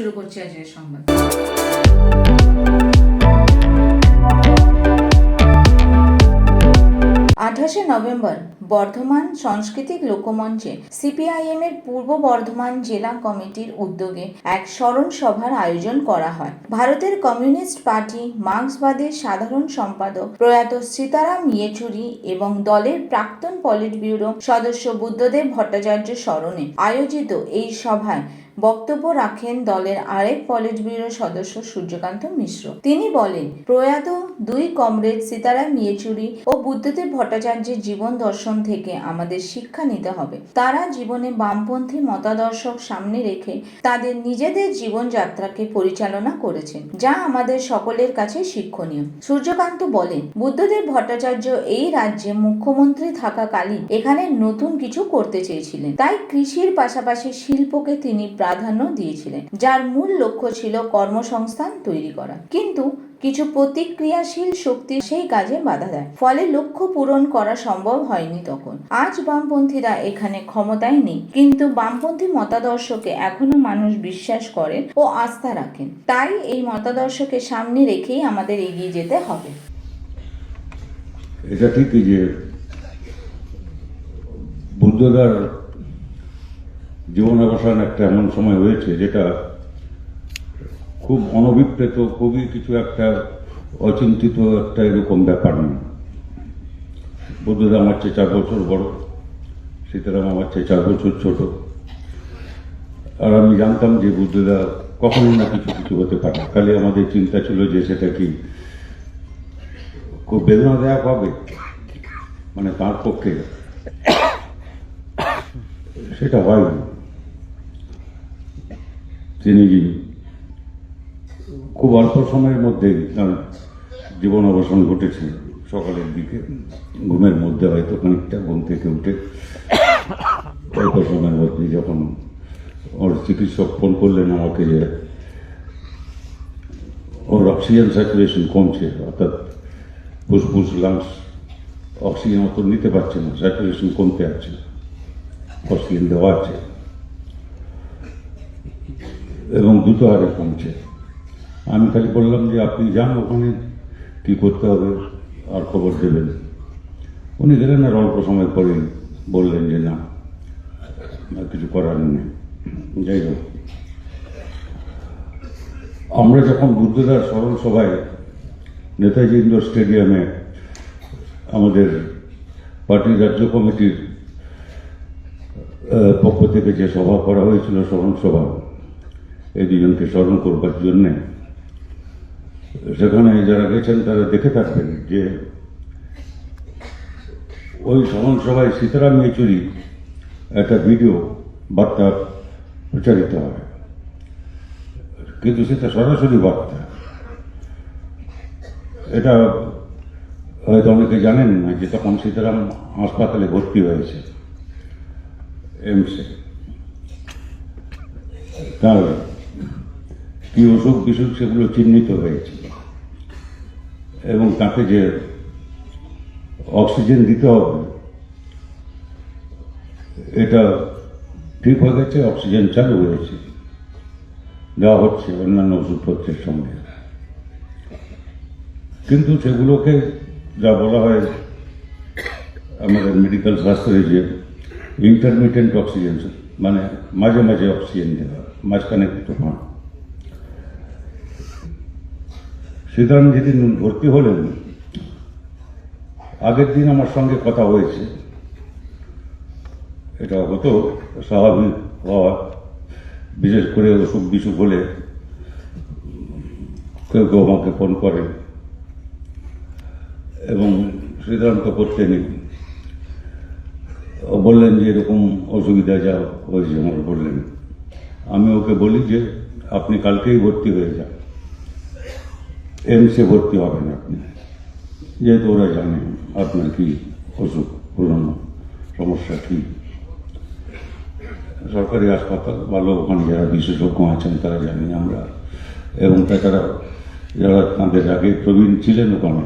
শুরু করছি আজকের সংবাদ। আঠাশে নভেম্বর, বর্ধমান সাংস্কৃতিক লোকমঞ্চে সিপিআইএম এর পূর্ব বর্ধমান জেলা কমিটির উদ্যোগে এক স্মরণ সভার আয়োজন করা হয়। ভারতের কমিউনিস্ট পার্টি মার্ক্সবাদের সাধারণ সম্পাদক প্রয়াত সীতারাম ইয়েচুরি এবং দলের প্রাক্তন পলিট ব্যুরো সদস্য বুদ্ধদেব ভট্টাচার্য স্মরণে আয়োজিত এই সভায় বক্তব্য রাখেন দলের আরেক পলিট ব্যুরো সদস্য সূর্যকান্ত মিশ্র। তিনি বলেন, প্রয়াত দুই কমরেড সীতারাম ইয়েচুরি ও বুদ্ধদেব ভট্টাচার্যের জীবন দর্শন থেকে আমাদের শিক্ষা নিতে হবে। তারা জীবনে বামপন্থী মতাদর্শক সামনে রেখে তাদের নিজেদের জীবনযাত্রাকে পরিচালনা করেছেন, যা আমাদের সকলের কাছে শিক্ষণীয়। সূর্যকান্ত বলেন, বুদ্ধদেব ভট্টাচার্য এই রাজ্যে মুখ্যমন্ত্রী থাকাকালীন এখানে নতুন কিছু করতে চেয়েছিলেন। তাই কৃষির পাশাপাশি শিল্পকে তিনি প্রাধান্য দিয়েছিলেন, যার মূল লক্ষ্য ছিল কর্মসংস্থান তৈরি করা। কিন্তু কিছু প্রতিক্রিয়াশীল শক্তি সেই কাজে বাধা দেয়, ফলে লক্ষ্য পূরণ করা সম্ভব হয়নি তখন। আজ বামপন্থীরা এখানে ক্ষমতায় নেই, কিন্তু বামপন্থী মতাদর্শকে এখনও মানুষ বিশ্বাস করেন ও আস্থা রাখেন। তাই এই মতাদর্শকে সামনে রেখেই আমাদের এগিয়ে যেতে হবে। এটা ঠিকই যে বুদ্ধদার জীবনাবসান একটা এমন সময় হয়েছে যেটা খুব অনভিপ্রেত, খুবই কিছু একটা অচিন্তিত একটা এরকম ব্যাপার না বুদ্ধদা আমার চার বছর বড়, সীতারাম আমার চেয়ে চার বছর ছোট। আর আমি জানতাম যে বুদ্ধদা কখনোই না কিছু কিছু হতে পারে। খালি আমাদের চিন্তা ছিল যে সেটা কি খুব বেদনাদায়ক হবে? মানে তার পক্ষে? সেটা হয়নি তিনি খুব অল্প সময়ের মধ্যে তার জীবন অবসান ঘটেছে। সকালের দিকে। ঘুমের মধ্যে হয়তো খানিকটা, ঘুম থেকে উঠে অল্প সময়ের মধ্যে যখন ওর চিকিৎসক ফোন করলেন আমাকে যে ওর অক্সিজেন স্যাচুরেশন কমছে, অর্থাৎ ফুসফুস, লাংস অক্সিজেন অত নিতে পারছে না স্যাচুরেশন কমতে আছে অক্সিজেন দেওয়া আছে। এবং দ্রুত হারে কমছে। আমি খালি বললাম যে আপনি যান ওখানে, কী করতে হবে, আর খবর দেবেন। উনি গেলেন আর অল্প সময় পরে বললেন যে না কিছু করার নেই। যাই হোক। আমরা যখন বুদ্ধদার স্মরণ সভায় নেতাজি ইন্ডোর স্টেডিয়ামে আমাদের পার্টির রাজ্য কমিটির পক্ষ থেকে যে সভা করা হয়েছিল স্মরণ সভা এই দুজনকে স্মরণ করবার জন্যে সেখানে যারা গেছেন, তারা দেখে থাকবেন যে ওই স্মরণ সভায় সীতারাম ইয়েচুরি একটা ভিডিও, বার্তা প্রচারিত হয়। কিন্তু সেটা সরাসরি বার্তা। এটা হয়তো অনেকে জানেন না যে তখন সীতারাম হাসপাতালে ভর্তি হয়েছে, এমসে। তার কি অসুখ বিসুখ সেগুলো চিহ্নিত হয়েছিল। এবং তাকে যে অক্সিজেন দিতে হবে, এটা ঠিক হয়ে গেছে, অক্সিজেন চালু হয়েছে। দেওয়া হচ্ছে অন্যান্য ওষুধপত্রের সঙ্গে। কিন্তু সেগুলোকে যা বলা হয় আমাদের মেডিকেল শাস্ত্রে যে ইন্টারমিডিয়েন্ট অক্সিজেন মানে মাঝে মাঝে অক্সিজেন দেওয়া, মাঝখানে একটু ফাঁক সীতারাম যেদিন ভর্তি হলেন, আগের দিন আমার সঙ্গে কথা হয়েছে। এটা হতো স্বাভাবিক হওয়া, বিশেষ করে অসুখ বিসুখ হলে কেউ কেউ আমাকে ফোন করে। এবং সীতারাম তো করতেনই। বললেন যে এরকম অসুবিধা যা হয়েছে আমার বললেন আমি ওকে বলি যে, আপনি কালকেই ভর্তি হয়ে যান। এমসে ভর্তি হবেন আপনি। যেহেতু ওরা জানে আপনার কি অসুখ, পুরনো সমস্যা কী। সরকারি হাসপাতাল ভালো ওখানে যারা বিশেষজ্ঞ আছেন, তারা জানি আমরা। এবং তাছাড়া যারা তাদের আগে প্রবীণ ছিলেন ওখানে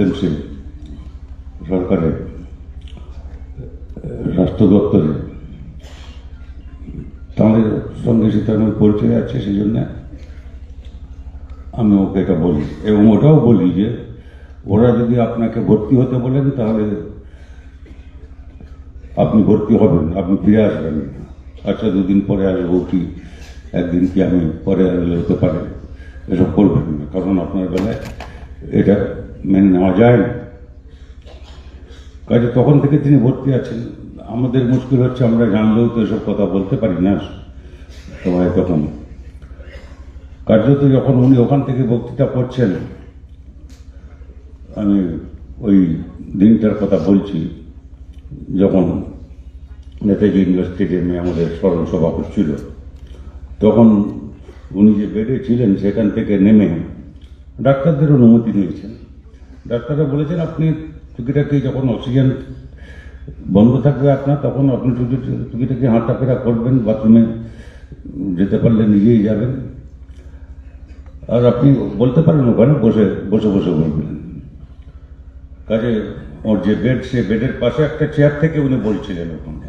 এমসে সরকারের স্বাস্থ্য দপ্তরে, তাদের সঙ্গে সে তার পরিচয় আছে সেই জন্য আমি ওকে এটা বলি। এবং ওটাও বলি যে, ওরা যদি আপনাকে ভর্তি হতে বলেন, তাহলে আপনি ভর্তি হবেন, আপনি ফিরে আসবেন। আচ্ছা দুদিন পরে আসব কি? একদিন কি আমি পরে আসলে হতে পারে? এসব করবেন না, কারণ আপনার বেলায় এটা মেনে নেওয়া যায় না। কাজে তখন থেকে তিনি ভর্তি আছেন। আমাদের মুশকিল হচ্ছে আমরা জানলেও তো এসব কথা বলতে পারি না। সবাই তখন কার্যত যখন উনি ওখান থেকে বক্তৃতা করছেন, আমি ওই দিনটার কথা বলছি, যখন নেতাজি ইউনিভার্সিটিতে আমাদের স্মরণ সভা হচ্ছিল, তখন উনি যে বেডে ছিলেন সেখান থেকে নেমে ডাক্তারদের অনুমতি নিয়েছেন। ডাক্তাররা বলেছেন, আপনি টুকিটাকি যখন অক্সিজেন বন্ধ থাকবে আপনার, তখন আপনি টুকি টুকিটাকি হাঁটাফেরা করবেন, বাথরুমে যেতে পারলে নিজেই যাবেন। আর আপনি বলতে পারেন ওখানে বসে বসে বসে বলবেন। কাজে ওর যে বেড সে বেডের পাশে একটা চেয়ার থেকে উনি বলছিলেন ওখানে।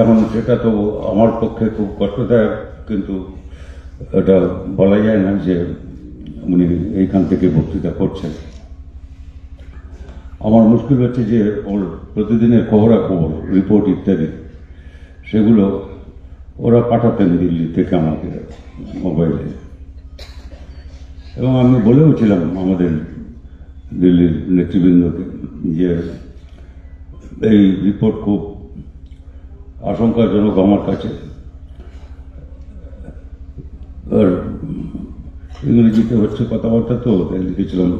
এখন সেটা তো আমার পক্ষে খুব কষ্টদায়ক, কিন্তু এটা বলা যায় না যে উনি এইখান থেকে বক্তৃতা করছেন। আমার মুশকিল হচ্ছে যে ওর প্রতিদিনের খবরাখবর রিপোর্ট ইত্যাদি, সেগুলো ওরা পাঠাতেন দিল্লি থেকে আমাকে মোবাইলে এবং আমি বলেও ছিলাম আমাদের দিল্লির নেতৃবৃন্দকে যে এই রিপোর্ট খুব আশঙ্কাজনক আমার কাছে। আর ইংরেজিতে হচ্ছে কথাবার্তা তো, তাই লিখেছিলাম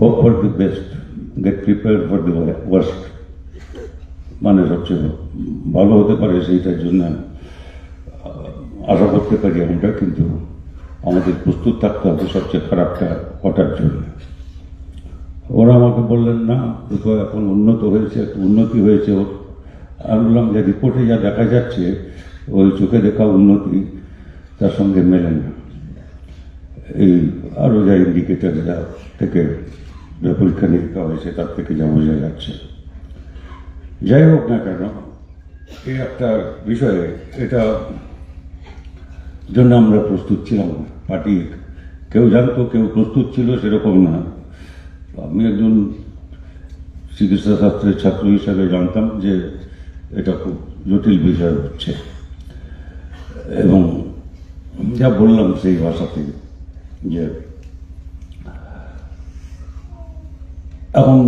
hope for the best get prepare for the worst মানে সবচেয়ে ভালো হতে পারে সেইটার জন্য আশা করতে পারি আমরা কিন্তু আমাদের প্রস্তুত থাকতে হবে সবচেয়ে খারাপটা ঘটার জন্য। ওরা আমাকে বললেন, না তো এখন উন্নত হয়েছে, একটু উন্নতি হয়েছে ওর। আমি বললাম, যে রিপোর্টে যা দেখা যাচ্ছে, ওই চোখে দেখা উন্নতি, তার সঙ্গে মেলে না। এই আরও যা ইন্ডিকেটার যা থেকে যা পরীক্ষা নিরীক্ষা হয়েছে, তার থেকে যা বোঝা যাচ্ছে। যাই হোক না কেন, এই একটা বিষয়ে এটা জন্য আমরা প্রস্তুত ছিলাম না। পার্টি কেউ জানতো, কেউ প্রস্তুত ছিল সেরকম না। আমি একজন চিকিৎসা শাস্ত্রের ছাত্র হিসাবে জানতাম যে এটা খুব জটিল বিষয় হচ্ছে। এবং যা বললাম সেই ভাষাতে যে এখন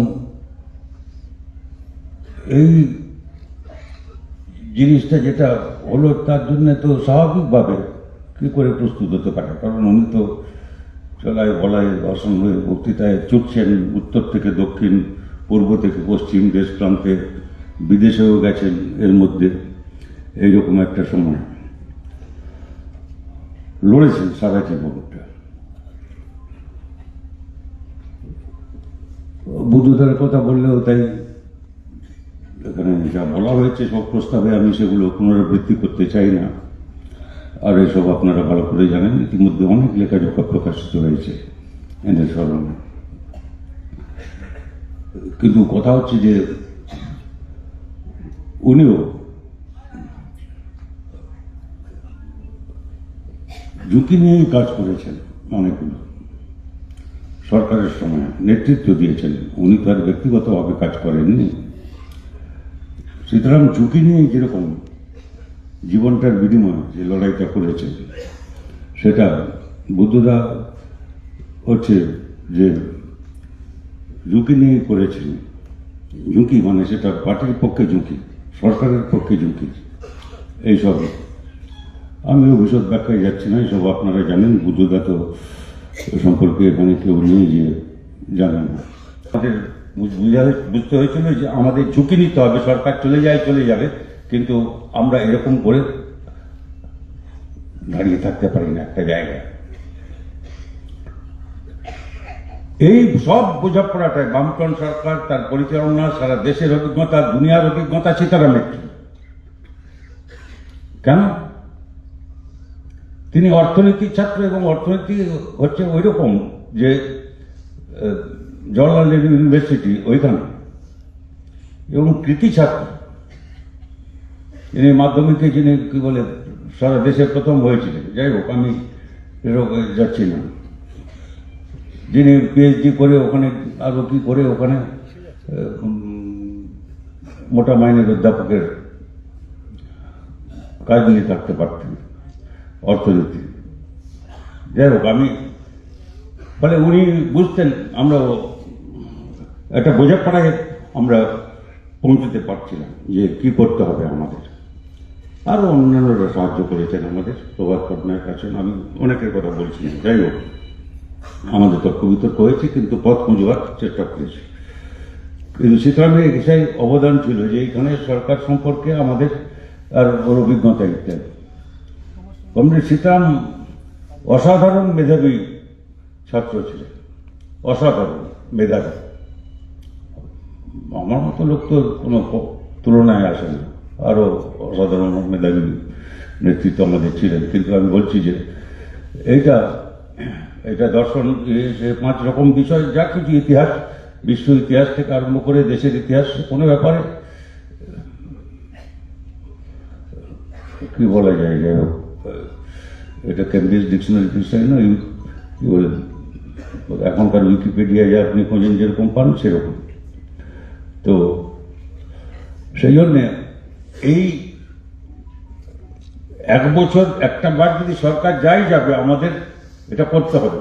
এই জিনিসটা যেটা হলো তার জন্য তো স্বাভাবিকভাবে কী করে প্রস্তুত হতে পারে? কারণ উনি তো চলায় বলায় ভাষণ হয়ে বক্তৃতায় ছুটছেন উত্তর থেকে দক্ষিণ পূর্ব থেকে পশ্চিম দেশ প্রান্তে বিদেশেও গেছেন এর মধ্যে। এইরকম একটা সময়। লড়েছেন সারা জীবনটা। বুদ্ধদের কথা বললেও তাই। এখানে যা বলা হয়েছে সব প্রস্তাবে আমি সেগুলো পুনরাবৃত্তি করতে চাই না। আর এসব আপনারা ভালো করে জানেন। ইতিমধ্যে অনেক লেখাজোখা প্রকাশিত হয়েছে এদের স্মরণে। কিন্তু কথা হচ্ছে যে উনিও ঝুঁকি নিয়েই কাজ করেছেন অনেকগুলো। সরকারের সময় নেতৃত্ব দিয়েছেন। উনি তো আর ব্যক্তিগতভাবে কাজ করেননি। সুতরাং ঝুঁকি নিয়ে যেরকম জীবনটার বিনিময়ে যে লড়াইটা করেছে, সেটা বুদ্ধদা হচ্ছে যে ঝুঁকি নিয়ে করেছেন। ঝুঁকি মানে সেটা পার্টির পক্ষে ঝুঁকি, সরকারের পক্ষে ঝুঁকি, এইসব। আমি বিশদ ব্যাখ্যায় যাচ্ছি না, এইসব আপনারা জানেন, বুদ্ধদা তো সম্পর্কে এখানে কেউ নেই যে জানেন না। আমাদের বুঝতে হয়েছিল যে আমাদের ঝুঁকি নিতে হবে, সরকার চলে যায়, চলে যাবে। কিন্তু আমরা এরকম করে দাঁড়িয়ে থাকতে পারি না একটা জায়গায়। এই সব বোঝাপড়াটায় বামফ্রন্ট সরকার, তার পরিচালনা, সারা দেশের অভিজ্ঞতা, দুনিয়ার অভিজ্ঞতা, সীতারামের। কেন? তিনি অর্থনীতির ছাত্র এবং অর্থনীতি হচ্ছে ওই রকম যে জওয়াহরলাল নেহরু ইউনিভার্সিটি ওইখানে। এবং কৃতি ছাত্র। যিনি মাধ্যমিকে যিনি, কি বলে, সারা দেশে প্রথম হয়েছিলেন। যাই হোক, আমি যাচ্ছি না। যিনি পিএইচডি করে ওখানে আরও কি করে ওখানে মোটা মাইনের অধ্যাপকের কাজ নিয়ে থাকতে পারতেন, অর্থনীতি। যাই হোক, আমি, ফলে উনি বুঝতেন, আমরা একটা বোঝাপড়ায় আমরা পৌঁছতে পারছিলাম যে কি করতে হবে আমাদের। আরও অন্যান্যরা সাহায্য করেছেন আমাদের, প্রভাত পটনায়ক আছেন। আমি অনেকের কথা বলছি যাই হোক, আমাদের তর্ক বিতর্ক হয়েছে, কিন্তু পথ খুঁজবার চেষ্টা করেছি। কিন্তু সীতারামের এসে অবদান ছিল যে এখানে সরকার সম্পর্কে আমাদের আর ওর অভিজ্ঞতা ইত্যাদি। কমরেড সীতারাম অসাধারণ মেধাবী ছাত্র ছিলেন। অসাধারণ মেধাবী। আমার মতো লোক তো কোনো তুলনায় আসে না আরও অসাধারণ মেধাবী নেতৃত্ব আমাদের ছিলেন। কিন্তু আমি বলছি যে এইটা এটা দর্শন পাঁচ রকম বিষয়, যা কিছু ইতিহাস, বিশ্ব ইতিহাস থেকে আরম্ভ করে দেশের ইতিহাস, কোনো ব্যাপারে কি বলা যায় যাই হোক এটা কেমব্রিজ ডিকশনারি বিষয় নয় কি বলে, এখনকার উইকিপিডিয়া যে আপনি খোঁজেন যেরকম পান সেরকম। তো সেই জন্যে এই এক বছর, একটা বার যদি সরকার যাই যাবে, আমাদের এটা করতে হবে।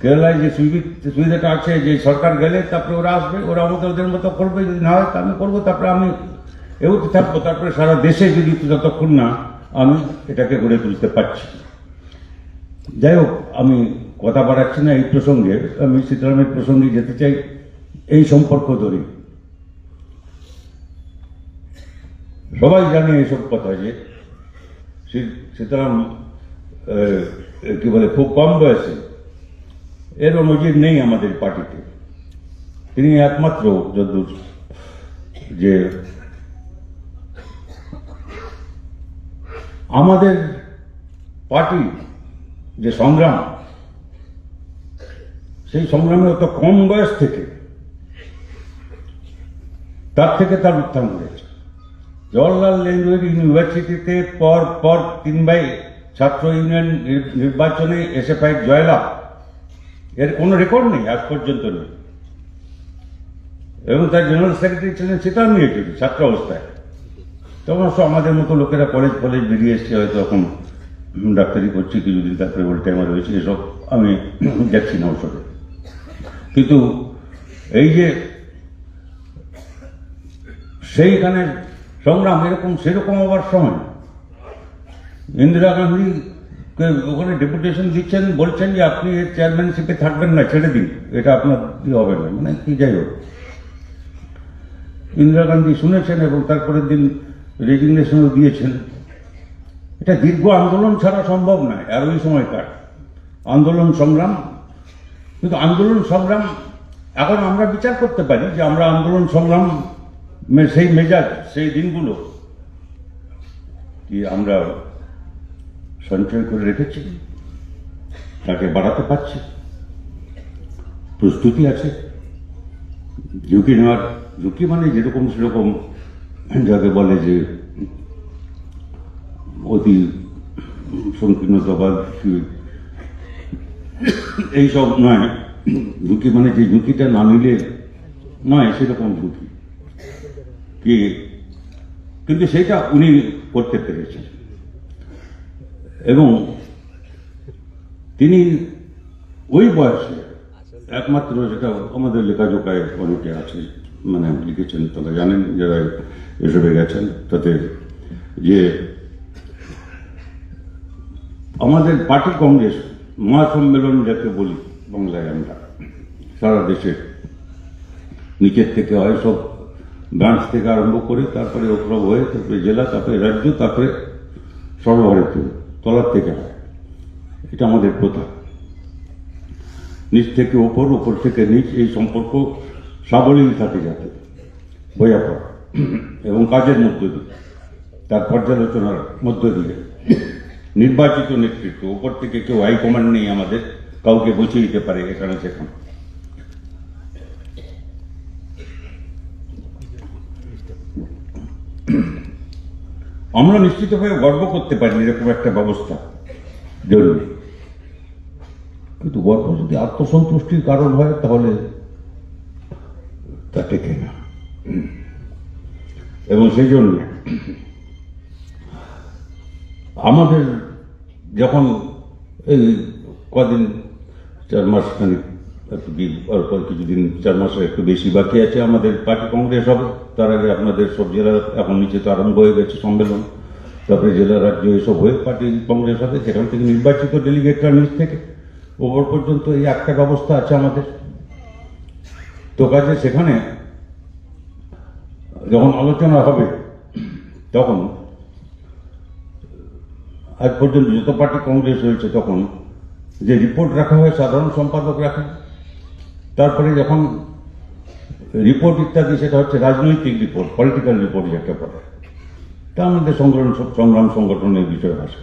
কেরালায় যে সুবিধা সুবিধাটা আছে যে সরকার গেলে তারপরে ওরা আসবে, ওরা আমাদের, ওদের মতো করবে, যদি না হয় আমি করব, তারপরে আমি এও তো থাকব, তারপরে সারা দেশে যদি যতক্ষণ না আমি এটাকে গড়ে তুলতে পারছি। যাই হোক, আমি কথা বাড়াচ্ছি না এই প্রসঙ্গে, আমি সীতারামের প্রসঙ্গে যেতে চাই, এই সম্পর্ক ধরে সবাই জানে এসব কথা যে সীতারাম কি বলে, খুব কম বয়সে এর নজির নেই আমাদের পার্টিতে। তিনি একমাত্র যদুর যে আমাদের পার্টি যে সংগ্রাম, সেই সংগ্রামে অত কম বয়স থেকে তার থেকে তার উত্থান হয়েছে। জওয়াহরলাল নেহরু ইউনিভার্সিটিতে পর পর তিনবার ছাত্র ইউনিয়ন নির- নির্বাচনে এসে পাই জয়লাভ। এর কোনো রেকর্ড নেই, আজ পর্যন্ত নেই। এবং তার জেনারেল সেক্রেটারি ছিলেন সীতারাম ইয়েচুরি, ছাত্র অবস্থায়। তখন সব আমাদের মতো লোকেরা কলেজ ফলেজ বেরিয়ে এসছে, হয়তো এখন ডাক্তারি করছি কিছুদিন তারপরে ওল্ড টাইমার হয়েছে এসব আমি যাচ্ছি না ওসবে কিন্তু এই যে সেইখানে সংগ্রাম এরকম, সেরকম হবার সময় ইন্দিরা গান্ধীকে ওখানে ডেপুটেশন দিচ্ছেন, বলছেন যে আপনি এর চেয়ারম্যানশিপে থাকবেন না, ছেড়ে দিন। এটা আপনার হবে না মানে কি যাই হোক। ইন্দিরা গান্ধী শুনেছেন এবং তারপরের দিন রেজিগনেশনও দিয়েছেন। এটা দীর্ঘ আন্দোলন ছাড়া সম্ভব নয় আর ওই সময়কার। আন্দোলন সংগ্রাম। কিন্তু আন্দোলন সংগ্রাম, এখন আমরা বিচার করতে পারি যে আমরা আন্দোলন সংগ্রাম সেই মেজাজ, সেই দিনগুলো কি আমরা সঞ্চয় করে রেখেছি? তাকে বাড়াতে পারছি? প্রস্তুতি আছে? ঝুঁকি নেওয়ার, ঝুঁকি মানে যেরকম সেরকম যাকে বলে যে অতি সংকীর্ণতা বা এইসব নয়। ঝুঁকি মানে যে ঝুঁকিটা না নিলে নয়, সেরকম ঝুঁকি। কি? কিন্তু সেটা উনি করতে পেরেছেন। এবং তিনি ওই বয়সে একমাত্র যেটা আমাদের লেখাজোকায় অনেকে আছে মানে লিখেছেন, তারা জানেন, যারা এসবে গেছেন, তাতে যে আমাদের পার্টি কংগ্রেস মহাসম্মেলন যাকে বলি বাংলায় আমরা, সারা দেশে নিচের থেকে হয়, সব ব্রাঞ্চ থেকে আরম্ভ করে তারপরে ওসব হয়ে তারপরে জেলা, তারপরে রাজ্য, তারপরে সর্বভারতীয় তলার থেকে এটা আমাদের প্রথা। নিচ থেকে ওপর ওপর থেকে নিচ, এই সম্পর্ক সাবলীল থাকে যাতে বোঝাপড়া এবং কাজের মধ্য দিয়ে, তার পর্যালোচনার মধ্য দিয়ে। নির্বাচিত নেতৃত্ব, ওপর থেকে কেউ হাইকমান্ড নেই আমাদের, কাউকে বসিয়ে দিতে পারে এখানে সেখানে। আমরা নিশ্চিতভাবে গর্ব করতে পারি এরকম একটা ব্যবস্থা জরুরি। কিন্তু গর্ব যদি আত্মসন্তুষ্টির কারণ হয়, তাহলে তা টেকে না। এবং সেই জন্য আমাদের যখন এই কদিন, চার মাস খানিক একটু অল্প কিছুদিন, চার মাসের একটু বেশি বাকি আছে আমাদের, পার্টি কংগ্রেস হবে। তার আগে আপনাদের সব জেলা এখন নিচে তো আরম্ভ হয়ে গেছে সম্মেলন। তারপরে জেলা রাজ্য এসব হয়ে পার্টি কংগ্রেস হবে সেখান থেকে নির্বাচিত ডেলিগেটরা নিচ থেকে। ওপর পর্যন্ত এই একটা ব্যবস্থা আছে আমাদের। তো কাজে সেখানে যখন আলোচনা হবে, তখন আজ পর্যন্ত যত পার্টি কংগ্রেস হয়েছে তখন যে রিপোর্ট রাখা হয়, সাধারণ সম্পাদক রাখেন। তারপরে যখন রিপোর্ট ইত্যাদি, সেটা হচ্ছে রাজনৈতিক রিপোর্ট পলিটিক্যাল রিপোর্ট যাকে বলে। তা আমাদের সংগ্রাম সংগ্রাম সংগঠনের বিষয় আসে।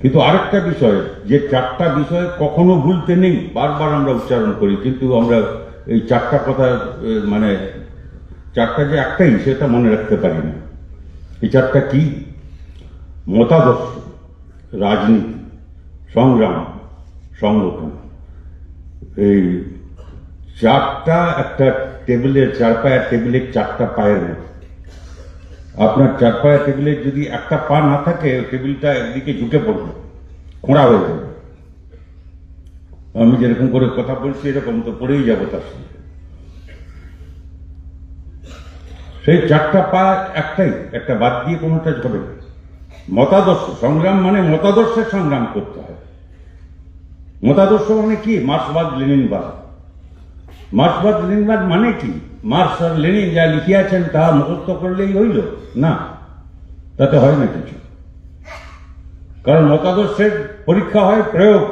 কিন্তু আরেকটা বিষয়, যে চারটা বিষয় কখনো ভুলতে নেই, বারবার আমরা উচ্চারণ করি, কিন্তু আমরা এই চারটা কথা মানে চারটা যে একটাই, সেটা মনে রাখতে পারি না। এই চারটা কি? মতাদর্শ, রাজনীতি, সংগ্রাম, সংগঠন। এই চারটা একটা টেবিলের চার পায়ের টেবিলের চারটা পায়ের মতো আপনার চার পায়ের টেবিলের যদি একটা পা না থাকে, টেবিলটা একদিকে ঝুঁকে পড়বে, খোঁড়া হয়ে যাবে। আমি যেরকম করে কথা বলছি, এরকম তো পড়েই যাব তার সঙ্গে। সেই চারটা পা একটাই, একটা বাদ দিয়ে কোনোটা হবে মতাদর্শ, সংগ্রাম মানে মতাদর্শের সংগ্রাম করতে হয়। মতাদর্শ মানে কি? মার্ক্সবাদ, লেনিনবাদ। মার্ক্সবাদ লেনিনবাদ মানে কি? মার্ক্স আর লেনিন যা লিখিয়াছেন তা মুখস্থ করলেই হইল? না, তাতে হয় না কিছু। কারণ মতাদর্শের পরীক্ষা হয় প্রয়োগ।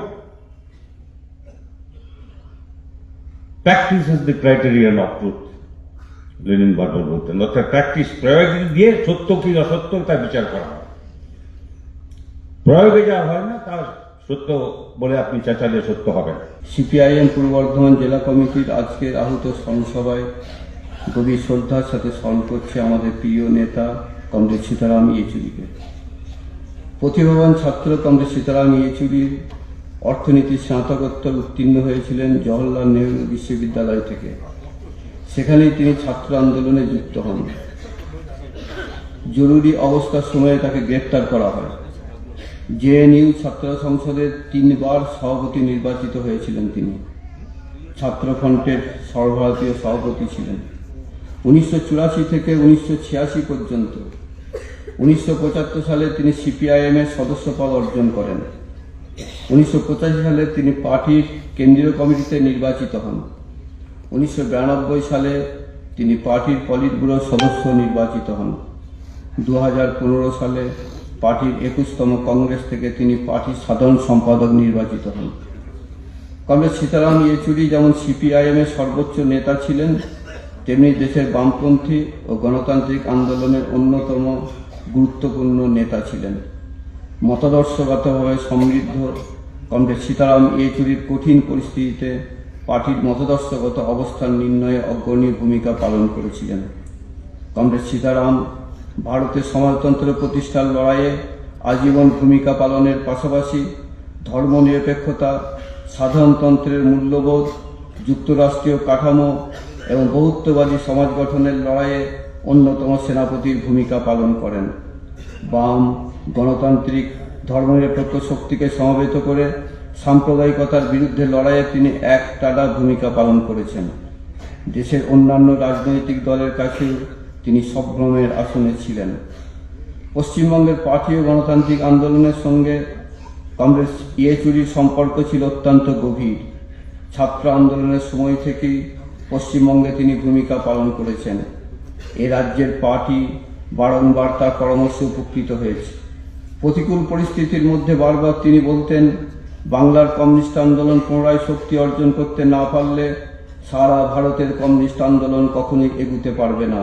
Practice is the criterion of truth Lenin বারবার বলতেন। অর্থাৎ প্র্যাকটিস প্রয়োগ দিয়ে সত্য কি অসত্য, তা বিচার করা হয়। প্রয়োগে যা হয় না, তা সত্য বলে আপনি চেঁচালে সত্য হবে। সিপিআইএম পূর্ব বর্ধমান জেলা কমিটির আজকের আহত স্মরণসভায় গভীর শ্রদ্ধার সাথে স্মরণ করছে আমাদের প্রিয় নেতা কমরেড সীতারাম ইয়েচুরিকে। প্রতিভাবান ছাত্র কমরেড সীতারাম ইয়েচুরি অর্থনীতির স্নাতকোত্তর উত্তীর্ণ হয়েছিলেন জওহরলাল নেহরু বিশ্ববিদ্যালয় থেকে। সেখানেই তিনি ছাত্র আন্দোলনে যুক্ত হন। জরুরি অবস্থার সময়ে তাকে গ্রেপ্তার করা হয়। জেএনইউ ছাত্র সংসদের তিনবার সভাপতি নির্বাচিত হয়েছিলেন তিনি। ছাত্রফ্রন্টের সর্বভারতীয় সভাপতি ছিলেন। উনিশশো চুরাশি থেকে উনিশশো ছিয়াশি পর্যন্ত। উনিশশো পঁচাত্তর সালে তিনি সিপিআইএম এর সদস্যপদ অর্জন করেন। উনিশশো পঁচাশি সালে তিনি পার্টির কেন্দ্রীয় কমিটিতে নির্বাচিত হন। উনিশশো বিরানব্বই সালে তিনি পার্টির পলিট ব্যুরোর সদস্য নির্বাচিত হন। দু হাজার পনেরো সালে পার্টির একুশতম কংগ্রেস থেকে তিনি পার্টির সাধারণ সম্পাদক নির্বাচিত হন। কংগ্রেস সীতারাম ইয়েচুরি যেমন সিপিআইএম এর সর্বোচ্চ নেতা ছিলেন, তেমনি দেশের বামপন্থী ও গণতান্ত্রিক আন্দোলনের অন্যতম গুরুত্বপূর্ণ নেতা ছিলেন। মতাদর্শগতভাবে সমৃদ্ধ কংগ্রেস সীতারাম ইয়েচুরির কঠিন পরিস্থিতিতে পার্টির মতাদর্শগত অবস্থান নির্ণয়ে অগ্রণী ভূমিকা পালন করেছিলেন। কংগ্রেস সীতারাম ভারতের সমাজতন্ত্র প্রতিষ্ঠার লড়াইয়ে আজীবন ভূমিকা পালনের পাশাপাশি ধর্মনিরপেক্ষতা, সাধারণতন্ত্রের মূল্যবোধ, যুক্তরাষ্ট্রীয় কাঠামো এবং বহুত্ববাদী সমাজ গঠনের লড়াইয়ে অন্যতম সেনাপতির ভূমিকা পালন করেন। বাম গণতান্ত্রিক ধর্মনিরপেক্ষ শক্তিকে সমবেত করে সাম্প্রদায়িকতার বিরুদ্ধে লড়াইয়ে তিনি এক টানা ভূমিকা পালন করেছেন। দেশের অন্যান্য রাজনৈতিক দলের কাছেও তিনি সম্ভ্রমের আসনে ছিলেন। পশ্চিমবঙ্গের পার্টি ও গণতান্ত্রিক আন্দোলনের সঙ্গে কংগ্রেস ইয়েচুরির সম্পর্ক ছিল অত্যন্ত গভীর। ছাত্র আন্দোলনের সময় থেকেই পশ্চিমবঙ্গে তিনি ভূমিকা পালন করেছেন। এ রাজ্যের পার্টি বারংবার তার পরামর্শ উপকৃত হয়েছে। প্রতিকূল পরিস্থিতির মধ্যে বারবার তিনি বলতেন, বাংলার কমিউনিস্ট আন্দোলন পুনরায় শক্তি অর্জন করতে না পারলে সারা ভারতের কমিউনিস্ট আন্দোলন কখনোই এগুতে পারবে না।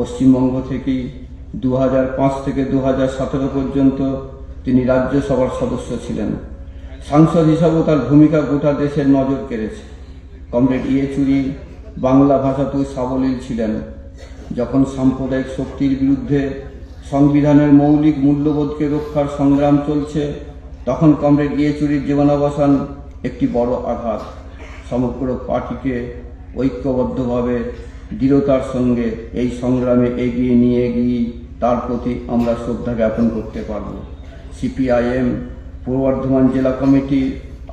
পশ্চিমবঙ্গ থেকেই দু থেকে দু পর্যন্ত তিনি রাজ্যসভার সদস্য ছিলেন। সাংসদ হিসাবেও তার ভূমিকা গোটা দেশের নজর কেড়েছে। কমরেড ইয়েচুরি বাংলা ভাষাতেও সাবলীল ছিলেন। যখন সাম্প্রদায়িক শক্তির বিরুদ্ধে সংবিধানের মৌলিক মূল্যবোধকে রক্ষার সংগ্রাম চলছে, তখন কমরেড ইয়েচুরির জীবনাবসান একটি বড় আঘাত। সমগ্র পার্টিকে ঐক্যবদ্ধভাবে দৃঢ়তার সঙ্গে এই সংগ্রামে এগিয়ে নিয়ে গিয়ে তার প্রতি আমরা শ্রদ্ধা জ্ঞাপন করতে পারব। সিপিআইএম পূর্ব বর্ধমান জেলা কমিটি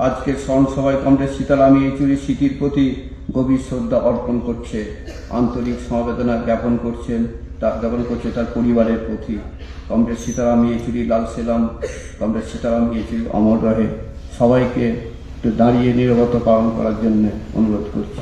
আজকের স্মরণসভায় কমরেড সীতারাম ইয়েচুরি স্মৃতির প্রতি গভীর শ্রদ্ধা অর্পণ করছে, আন্তরিক সমবেদনা জ্ঞাপন করছেন তার, জ্ঞাপন করছে তার পরিবারের প্রতি। কমরেড সীতারাম ইয়েচুরি লাল সেলাম, কমরেড সীতারাম ইয়েচুরি অমর রহে। সবাইকে একটু দাঁড়িয়ে নিরবতা পালন করার জন্য অনুরোধ করছি।